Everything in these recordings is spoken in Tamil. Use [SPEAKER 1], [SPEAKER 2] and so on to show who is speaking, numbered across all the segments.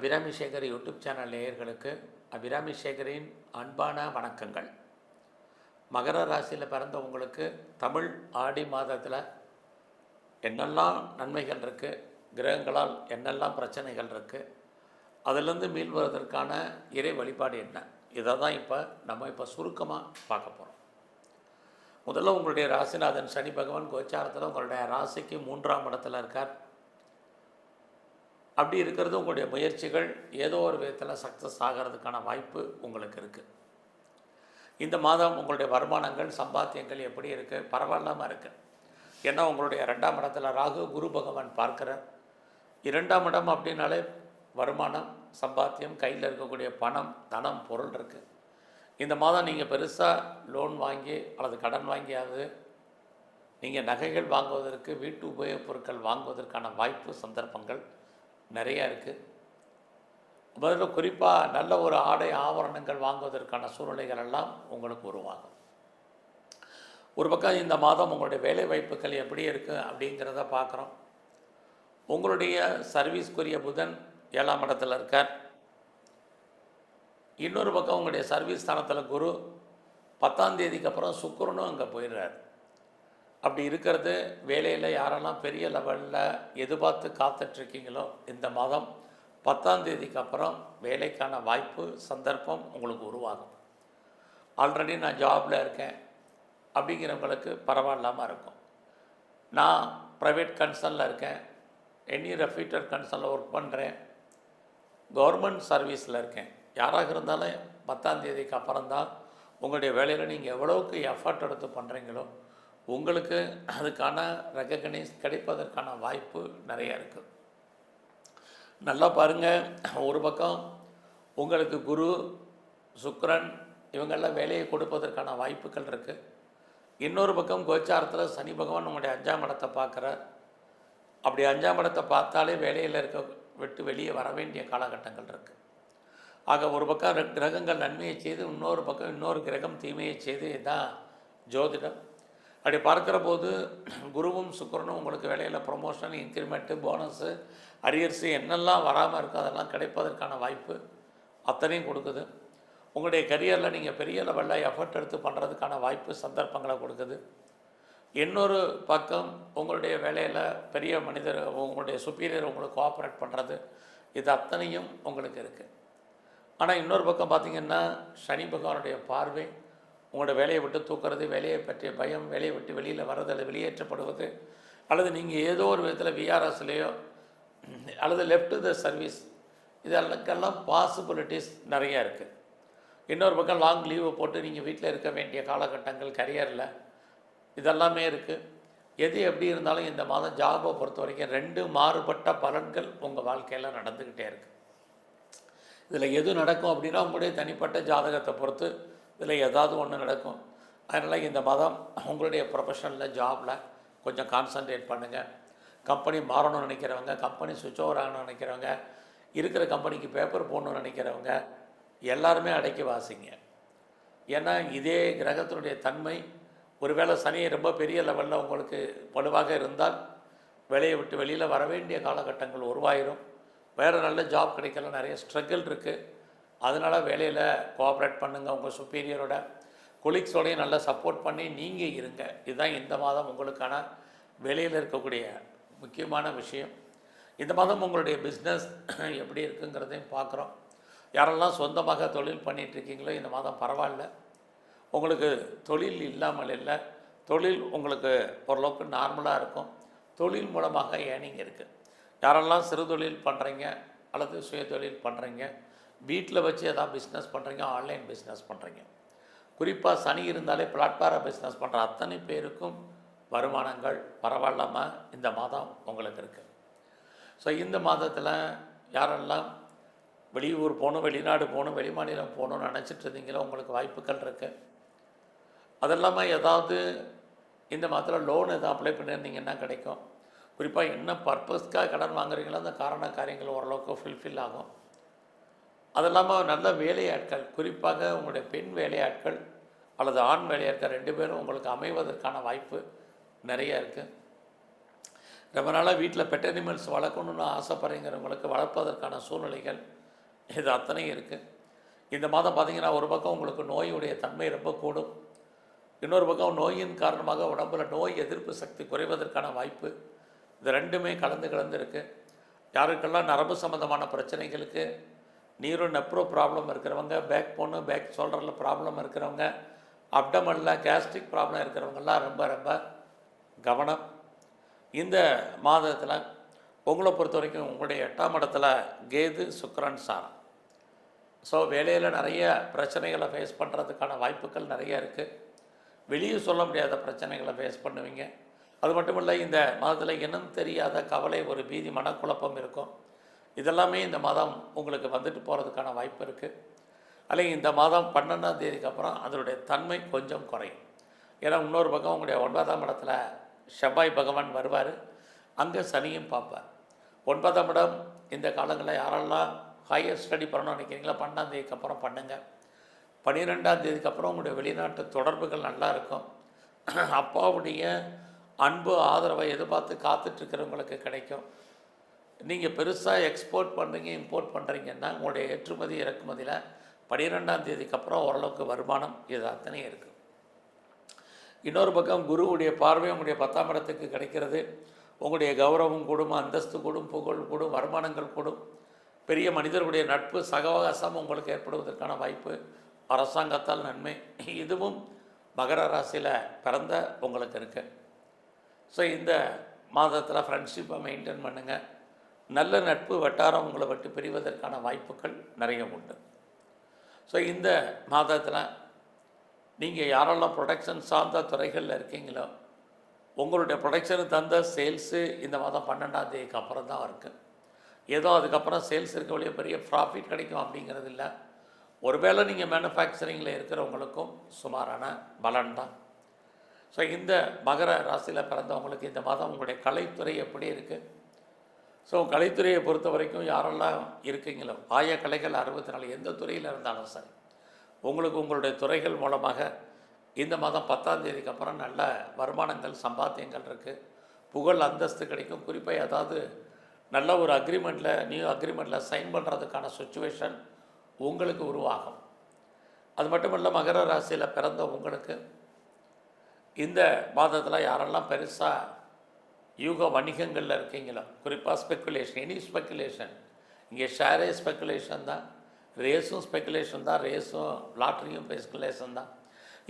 [SPEAKER 1] அபிராமி சேகர் யூடியூப் சேனல் நேயர்களுக்கு அபிராமி சேகரின் அன்பான வணக்கங்கள். மகர ராசியில் பிறந்த உங்களுக்கு தமிழ் ஆடி மாதத்தில் என்னெல்லாம் நன்மைகள் இருக்குது கிரகங்களால் என்னெல்லாம் பிரச்சனைகள் இருக்குது அதிலிருந்து மீள்வதற்கான இறை வழிபாடு என்ன? இதை தான் இப்போ நம்ம இப்போ சுருக்கமாக பார்க்க போகிறோம் முதல்ல உங்களுடைய ராசிநாதன் சனி பகவான் கோச்சாரத்தில் உங்களுடைய ராசிக்கு மூன்றாம் இடத்துல இருக்கார். அப்படி இருக்கிறது உங்களுடைய முயற்சிகள் ஏதோ ஒரு விதத்தில் சக்ஸஸ் ஆகிறதுக்கான வாய்ப்பு உங்களுக்கு இருக்குது இந்த மாதம் உங்களுடைய வருமானங்கள் சம்பாத்தியங்கள் எப்படி இருக்குது பரவாயில்லாமல் இருக்குது ஏன்னா உங்களுடைய ரெண்டாம் இடத்துல ராகு குரு பகவான் பார்க்கிறார். இரண்டாம் இடம் அப்படின்னாலே வருமானம் சம்பாத்தியம் கையில் இருக்கக்கூடிய பணம் தனம் பொருள் இருக்குது இந்த மாதம் நீங்கள் பெருசாக லோன் வாங்கி அல்லது கடன் வாங்கியாவது நீங்கள் நகைகள் வாங்குவதற்கு வீட்டு உபயோகப் பொருட்கள் வாங்குவதற்கான வாய்ப்பு சந்தர்ப்பங்கள் நிறையா இருக்குது முதல்ல குறிப்பாக நல்ல ஒரு ஆடை ஆபரணங்கள் வாங்குவதற்கான சூழ்நிலைகள் எல்லாம் உங்களுக்கு உருவாகும். ஒரு பக்கம் இந்த மாதம் உங்களுடைய வேலை வாய்ப்புகள் எப்படி இருக்குது அப்படிங்கிறத பார்க்குறோம் உங்களுடைய சர்வீஸ்க்குரிய புதன் ஏழாம் இடத்துல இருக்கார். இன்னொரு பக்கம் உங்களுடைய சர்வீஸ் ஸ்தானத்தில் குரு பத்தாம் தேதிக்கு அப்புறம் சுக்கிரனும் அங்கே போயிடுறார். அப்படி இருக்கிறது வேலையில் யாரெல்லாம் பெரிய லெவலில் எதிர்பார்த்து காத்துட்ருக்கீங்களோ இந்த மாதம் பத்தாம் தேதிக்கு அப்புறம் வேலைக்கான வாய்ப்பு சந்தர்ப்பம் உங்களுக்கு உருவாகும். ஆல்ரெடி நான் ஜாபில் இருக்கேன். அப்படிங்கிறவங்களுக்கு பரவாயில்லாமல் இருக்கும். நான் ப்ரைவேட் கன்சர்னில் இருக்கேன். எனி ரெஃபீட்டர் கன்சர்னில் ஒர்க் பண்ணுறேன் கவர்மெண்ட் சர்வீஸில் இருக்கேன். யாராக இருந்தாலும் பத்தாம் தேதிக்கு அப்புறம் தான் உங்களுடைய வேலையில் நீங்கள் எவ்வளோக்கு எஃபர்ட் எடுத்து பண்ணுறீங்களோ உங்களுக்கு அதுக்கான ரெக்கக்னைஸ் கிடைப்பதற்கான வாய்ப்பு நிறையா இருக்குது நல்லா பாருங்கள் ஒரு பக்கம் உங்களுக்கு குரு சுக்ரன் இவங்கெல்லாம் வேலையை கொடுப்பதற்கான வாய்ப்புகள் இருக்குது இன்னொரு பக்கம் கோச்சாரத்தில் சனி பகவான் உங்களுடைய அஞ்சாம் இடத்தை பார்க்குறார் அப்படி அஞ்சாம் இடத்தை பார்த்தாலே வேலையில் இருக்க விட்டு வெளியே வர வேண்டிய காலகட்டங்கள் இருக்குது ஆக ஒரு பக்கம் கிரகங்கள் நன்மையை செய்து இன்னொரு பக்கம் இன்னொரு கிரகம் தீமையை செய்து இதுதான் ஜோதிடம். அப்படி பார்க்குற போது குருவும் சுக்கிரனும் உங்களுக்கு வேலையில் ப்ரொமோஷன் இன்க்ரிமெண்ட்டு போனஸு அரியர்ஸு என்னெல்லாம் வராமல் இருக்கோ அதெல்லாம் கிடைப்பதற்கான வாய்ப்பு அத்தனையும் கொடுக்குது. உங்களுடைய கரியரில் நீங்கள் பெரிய லெவலில் எஃபர்ட் எடுத்து பண்ணுறதுக்கான வாய்ப்பு சந்தர்ப்பங்களை கொடுக்குது. இன்னொரு பக்கம் உங்களுடைய வேலையில் பெரிய மனிதர் உங்களுடைய சுப்பீரியர் உங்களுக்கு கோஆப்ரேட் பண்ணுறது இது அத்தனையும் உங்களுக்கு இருக்குது ஆனால் இன்னொரு பக்கம் பார்த்தீங்கன்னா சனி பகவானுடைய பார்வை உங்களோட வேலையை விட்டு தூக்குறது வேலையை பற்றிய பயம் வேலையை விட்டு வெளியில் வர்றது அல்லது வெளியேற்றப்படுவது அல்லது நீங்கள் ஏதோ ஒரு விதத்தில் விஆர்எஸ்லேயோ அல்லது லெஃப்ட் த சர்வீஸ் இதெல்லாம் பாசிபிலிட்டிஸ் நிறையா இருக்குது இன்னொரு பக்கம் லாங் லீவு போட்டு நீங்கள் வீட்டில் இருக்க வேண்டிய காலகட்டங்கள் கரியரில் இதெல்லாமே இருக்குது எது எப்படி இருந்தாலும் இந்த மாதம் ஜாபை பொறுத்த வரைக்கும் ரெண்டு மாறுபட்ட பலன்கள் உங்கள் வாழ்க்கையில் நடந்துக்கிட்டே இருக்குது இதில் எது நடக்கும் அப்படின்னா உங்களுடைய தனிப்பட்ட ஜாதகத்தை பொறுத்து இதில் ஏதாவது ஒன்று நடக்கும். அதனால் இந்த மாதம் உங்களுடைய ப்ரொஃபஷனில் ஜாபில் கொஞ்சம் கான்சன்ட்ரேட் பண்ணுங்கள் கம்பெனி மாறணும்னு நினைக்கிறவங்க கம்பெனி சுவிட்ச் ஓவர் ஆகணும்னு நினைக்கிறவங்க இருக்கிற கம்பெனிக்கு பேப்பர் போடணும்னு நினைக்கிறவங்க எல்லாருமே அடைக்க வாசிங்க. ஏன்னா இதே கிரகத்தினுடைய தன்மை ஒருவேளை சனி ரொம்ப பெரிய லெவலில் உங்களுக்கு வலுவாக இருந்தால் வேலையை விட்டு வெளியில் வர வேண்டிய காலகட்டங்கள் உருவாயிரும். வேறு நல்ல ஜாப் கிடைக்கல நிறைய ஸ்ட்ரகிள் இருக்குது அதனால் வேலையில் கோஆப்ரேட் பண்ணுங்கள் உங்கள் சுப்பீரியரோட கொலீக்ஸோடையும் நல்லா சப்போர்ட் பண்ணி நீங்கள் இருங்க. இதுதான் இந்த மாதம் உங்களுக்கான வேலையில் இருக்கக்கூடிய முக்கியமான விஷயம். இந்த மாதம் உங்களுடைய பிஸ்னஸ் எப்படி இருக்குங்கிறதையும் பார்க்குறோம். யாரெல்லாம் சொந்தமாக தொழில் பண்ணிகிட்ருக்கீங்களோ இந்த மாதம் பரவாயில்ல. உங்களுக்கு தொழில் இல்லாமல் இல்லை. தொழில் உங்களுக்கு ஓரளவுக்கு நார்மலாக இருக்கும். தொழில் மூலமாக ஏனிங் இருக்குது யாரெல்லாம் சிறு தொழில் பண்ணுறீங்க அல்லது சுய தொழில் பண்ணுறீங்க வீட்டில் வச்சு எதாவது பிஸ்னஸ் பண்ணுறீங்க ஆன்லைன் பிஸ்னஸ் பண்ணுறீங்க குறிப்பாக சனி இருந்தாலே பிளாட்ஃபார பிஸ்னஸ் பண்ணுற அத்தனை பேருக்கும் வருமானங்கள் பரவாயில்லாமல் இந்த மாதம் உங்களுக்கு இருக்குது ஸோ இந்த மாதத்தில் யாரெல்லாம் வெளியூர் போகணும் வெளிநாடு போகணும் வெளிமாநிலம் போகணும்னு நினச்சிட்டு இருந்தீங்களோ உங்களுக்கு வாய்ப்புகள் இருக்குது அது இல்லாமல் ஏதாவது இந்த மாதத்தில் லோன் எதாவது அப்ளை பண்ணியிருந்தீங்கன்னா கிடைக்கும். குறிப்பாக என்ன பர்பஸ்க்காக கடன் வாங்குறீங்களோ அந்த காரண காரியங்கள் ஓரளவுக்கு ஃபுல்ஃபில் ஆகும். அது இல்லாமல் நல்ல வேலையாட்கள் குறிப்பாக உங்களுடைய பெண் வேலையாட்கள் அல்லது ஆண் வேலையாட்கள் ரெண்டு பேரும் உங்களுக்கு அமைவதற்கான வாய்ப்பு நிறைய இருக்குது ரொம்ப நாளாக வீட்டில் பெட் அனிமல்ஸ் வளர்க்கணுன்னு ஆசைப்படுறீங்கிறவங்களுக்கு வளர்ப்பதற்கான சூழ்நிலைகள் இது அத்தனையும் இருக்குது இந்த மாதம் பார்த்தீங்கன்னா ஒரு பக்கம் உங்களுக்கு நோயுடைய தன்மை ரொம்ப கூடும். இன்னொரு பக்கம் நோயின் காரணமாக உடம்புல நோய் எதிர்ப்பு சக்தி குறைவதற்கான வாய்ப்பு இது ரெண்டுமே கலந்து கலந்து இருக்குது யாருக்கெல்லாம் நரம்பு சம்மந்தமான பிரச்சனைகளுக்கு நீரோ நெப்ரோ ப்ராப்ளம் இருக்கிறவங்க பேக் போனு பேக் ஷோல்டரில் ப்ராப்ளம் இருக்கிறவங்க அப்டமனில் கேஸ்ட்ரிக் ப்ராப்ளம் இருக்கிறவங்கெல்லாம் ரொம்ப ரொம்ப கவனம். இந்த மாதத்தில் உங்களை பொறுத்த வரைக்கும் உங்களுடைய எட்டாம் இடத்துல கேது சுக்ரன் சாரம். ஸோ வேலையில் நிறைய பிரச்சனைகளை ஃபேஸ் பண்ணுறதுக்கான வாய்ப்புகள் நிறைய இருக்குது வெளியே சொல்ல முடியாத பிரச்சனைகளை ஃபேஸ் பண்ணுவீங்க. அது மட்டும் இல்லை இந்த மாதத்தில் இனம் தெரியாத கவலை ஒரு பீதி மனக்குழப்பம் இருக்கும். இதெல்லாமே இந்த மாதம் உங்களுக்கு வந்துட்டு போகிறதுக்கான வாய்ப்பு இருக்குது அல்லது இந்த மாதம் பன்னெண்டாம் தேதிக்கு அப்புறம் அதனுடைய தன்மை கொஞ்சம் குறையும். ஏன்னா இன்னொரு பக்கம் உங்களுடைய ஒன்பதாம் இடத்துல செவ்வாய் பகவான் வருவார். அங்கே சனியும் பார்ப்பார். ஒன்பதாம் இடம் இந்த காலங்களில் யாரெல்லாம் ஹையர் ஸ்டடி பண்ணணும்னு நினைக்கிறீங்களோ பன்னெண்டாம் தேதிக்கு அப்புறம் பண்ணுங்கள் பன்னிரெண்டாம் தேதிக்கு அப்புறம் உங்களுடைய வெளிநாட்டு தொடர்புகள் நல்லா இருக்கும். அப்பாவுடைய அன்பு ஆதரவை எதிர்பார்த்து காத்துட்ருக்கிறவங்களுக்கு கிடைக்கும். நீங்கள் பெருசாக எக்ஸ்போர்ட் பண்ணுறீங்க இம்போர்ட் பண்ணுறீங்கன்னா உங்களுடைய ஏற்றுமதி இறக்குமதியில் பன்னிரெண்டாம் தேதிக்கு அப்புறம் ஓரளவுக்கு வருமானம் இது அத்தனையும் இருக்குது இன்னொரு பக்கம் குருவுடைய பார்வை உங்களுடைய பத்தாம் இடத்துக்கு கிடைக்கிறது. உங்களுடைய கௌரவம் கூடும் அந்தஸ்து கூடும் புகழ் கூடும் வருமானங்கள் கூடும். பெரிய மனிதர்களுடைய நட்பு சகவாசம் உங்களுக்கு ஏற்படுவதற்கான வாய்ப்பு அரசாங்கத்தால் நன்மை. இதுவும் மகர ராசியில் பிறந்த உங்களுக்கு இருக்குது ஸோ இந்த மாதத்தில் ஃப்ரெண்ட்ஷிப்பை மெயின்டைன் பண்ணுங்கள் நல்ல நட்பு வட்டாரம் உங்களை விட்டு பிரிவதற்கான வாய்ப்புகள் நிறைய உண்டு. ஸோ இந்த மாதத்தில் நீங்கள் யாரெல்லாம் ப்ரொடக்ஷன் சார்ந்த துறைகளில் இருக்கீங்களோ உங்களுடைய ப்ரொடக்ஷனுக்கு தந்த சேல்ஸு இந்த மாதம் பன்னெண்டாம் தேதிக்கு அப்புறம் தான் இருக்குது ஏதோ அதுக்கப்புறம் சேல்ஸ் இருக்க வழியே பெரிய ப்ராஃபிட் கிடைக்கும் அப்படிங்கிறது இல்லை. ஒருவேளை நீங்கள் மேனுஃபேக்சரிங்கில் இருக்கிறவங்களுக்கும் சுமாரான பலன் தான். ஸோ இந்த மகர ராசியில் பிறந்தவங்களுக்கு இந்த மாதம் உங்களுடைய கலைத்துறை எப்படி இருக்குது ஸோ கலைத்துறையை பொறுத்த வரைக்கும் யாரெல்லாம் இருக்கீங்களோ ஆய கலைகள் அறுபத்தி நாலு எந்த துறையில் இருந்தாலும் சரி உங்களுக்கு உங்களுடைய துறைகள் மூலமாக இந்த மாதம் பத்தாம் தேதிக்கு அப்புறம் நல்ல வருமானங்கள் சம்பாத்தியங்கள் இருக்குது புகழ் அந்தஸ்து கிடைக்கும். குறிப்பாக ஏதாவது நல்ல ஒரு அக்ரிமெண்ட்டில் நியூ அக்ரிமெண்ட்டில் சைன் பண்ணுறதுக்கான சுச்சுவேஷன் உங்களுக்கு உருவாகும். அது மட்டும் இல்லை மகர ராசியில் பிறந்த உங்களுக்கு இந்த மாதத்தில் யாரெல்லாம் பெருசாக யூக வணிகங்களில் இருக்கீங்களோ? குறிப்பாக ஸ்பெக்குலேஷன் எனி ஸ்பெக்குலேஷன் இங்கே ஷேரே ஸ்பெக்குலேஷன் தான். ரேஸும் ஸ்பெக்குலேஷன் தான். ரேஸும் லாட்ரியும் ஸ்பெக்குலேஷன் தான்.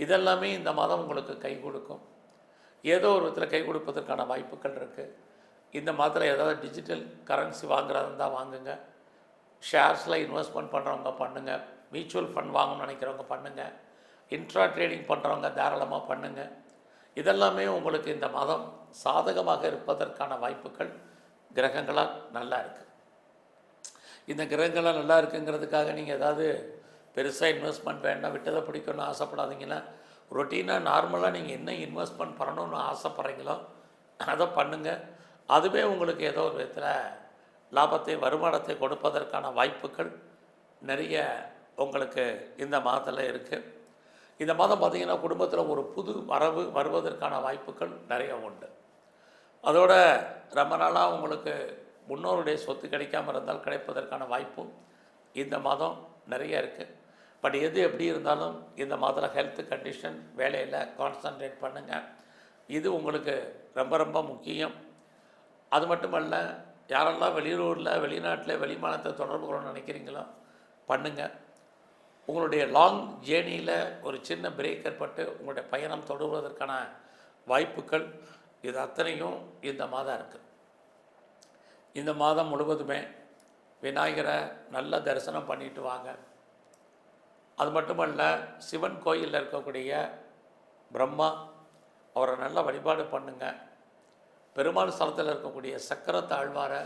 [SPEAKER 1] இதெல்லாமே இந்த மாதம் உங்களுக்கு கை கொடுக்கும். ஏதோ ஒரு விதத்தில் கை கொடுப்பதற்கான வாய்ப்புகள் இருக்குது இந்த மாதத்தில் ஏதாவது டிஜிட்டல் கரன்சி வாங்குறதா இருந்தால் வாங்குங்க. ஷேர்ஸில் இன்வெஸ்ட்மெண்ட் பண்ணுறவங்க பண்ணுங்கள் மியூச்சுவல் ஃபண்ட் வாங்கணும்னு நினைக்கிறவங்க பண்ணுங்கள் இன்ட்ரா ட்ரேடிங் பண்ணுறவங்க தாராளமாக பண்ணுங்கள் இதெல்லாமே உங்களுக்கு இந்த மாதம் சாதகமாக இருப்பதற்கான வாய்ப்புகள் கிரகங்களால் நல்லா இருக்குது இந்த கிரகங்களால் நல்லா இருக்குங்கிறதுக்காக நீங்கள் ஏதாவது பெருசாக இன்வெஸ்ட்மெண்ட் வேண்டாம் விட்டதை பிடிக்கணும்னு ஆசைப்படாதீங்கன்னா ரொட்டீனாக நார்மலாக நீங்கள் என்ன இன்வெஸ்ட்மெண்ட் பண்ணணும்னு ஆசைப்பட்றீங்களோ அதை பண்ணுங்கள் அதுவே உங்களுக்கு ஏதோ ஒரு விதத்தில் லாபத்தை வருமானத்தை கொடுப்பதற்கான வாய்ப்புகள் நிறைய உங்களுக்கு இந்த மாதத்தில் இருக்குது இந்த மாதம் பார்த்திங்கன்னா குடும்பத்தில் ஒரு புது வரவு வருவதற்கான வாய்ப்புகள் நிறைய உண்டு. அதோட ரொம்ப நாளாக உங்களுக்கு முன்னோருடைய சொத்து கிடைக்காம இருந்தால் கிடைப்பதற்கான வாய்ப்பும் இந்த மாதம் நிறைய இருக்குது பட் எது எப்படி இருந்தாலும் இந்த மாதத்தில் ஹெல்த் கண்டிஷன் வேலையில் கான்சன்ட்ரேட் பண்ணுங்கள் இது உங்களுக்கு ரொம்ப ரொம்ப முக்கியம். அது மட்டுமல்ல யாரெல்லாம் வெளியூரில் வெளிநாட்டில் வெளிமானத்தை தொடர்பு கொள்ளணும்னு நினைக்கிறீங்களோ பண்ணுங்கள் உங்களுடைய லாங் ஜேர்னியில் ஒரு சின்ன பிரேக் ஏற்பட்டு உங்களுடைய பயணம் தொடர்வதற்கான வாய்ப்புகள் இது அத்தனையும் இந்த மாதம் இருக்குது இந்த மாதம் முழுவதுமே விநாயகரை நல்ல தரிசனம் பண்ணிட்டு வாங்க. அது மட்டுமல்ல சிவன் கோயிலில் இருக்கக்கூடிய பிரம்மா அவரை நல்ல வழிபாடு பண்ணுங்க. பெருமாள் ஸ்தலத்தில் இருக்கக்கூடிய சக்கர தாழ்வாரை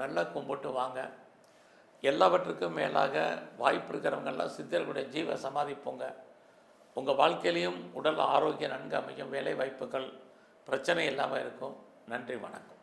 [SPEAKER 1] நல்லா கும்பிட்டு வாங்க. எல்லாவற்றுக்கும் மேலாக வாய்ப்பு இருக்கிறவங்கெல்லாம் சித்தர்களுடைய ஜீவ சமாதிப்போங்க உங்கள் வாழ்க்கையிலையும் உடல் ஆரோக்கியம் நன்கு அமையும் வேலை வாய்ப்புகள் பிரச்சனை இல்லாமல் இருக்கும். நன்றி வணக்கம்.